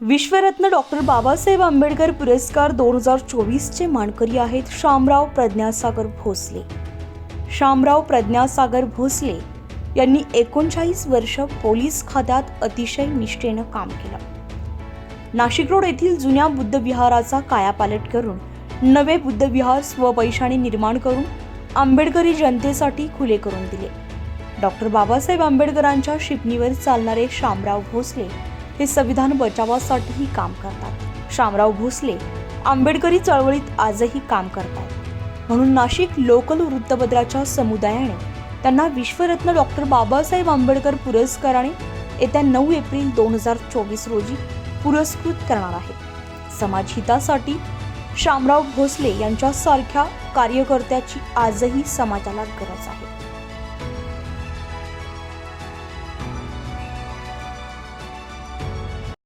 विश्वरत्न doctor Babasaheb Ambedkar पुरस्कार दोन हजार चोवीसचे मानकरी आहेत शामराव प्रज्ञासागर भोसले. शामराव प्रज्ञासागर भोसले यांनी एकोणचाळीस वर्ष पोलीस खात्यात अतिशय निष्ठेनं काम केलं. नाशिक रोड येथील जुन्या बुद्धविहाराचा कायापालट करून नवे बुद्धविहार स्वपैशाने निर्माण करून आंबेडकरी जनतेसाठी खुले करून दिले. डॉक्टर बाबासाहेब आंबेडकरांच्या शिपणीवर चालणारे शामराव भोसले हे संविधान बचावासाठीही काम करतात. शामराव भोसले आंबेडकरी चळवळीत आजही काम करतात म्हणून नाशिक लोकल वृत्तपत्राच्या समुदायाने त्यांना विश्वरत्न डॉक्टर बाबासाहेब आंबेडकर पुरस्काराने येत्या नऊ एप्रिल दोन हजार चोवीस रोजी पुरस्कृत करणार आहे. समाजहितासाठी शामराव भोसले यांच्यासारख्या कार्यकर्त्याची आजही समाजाला गरज आहे.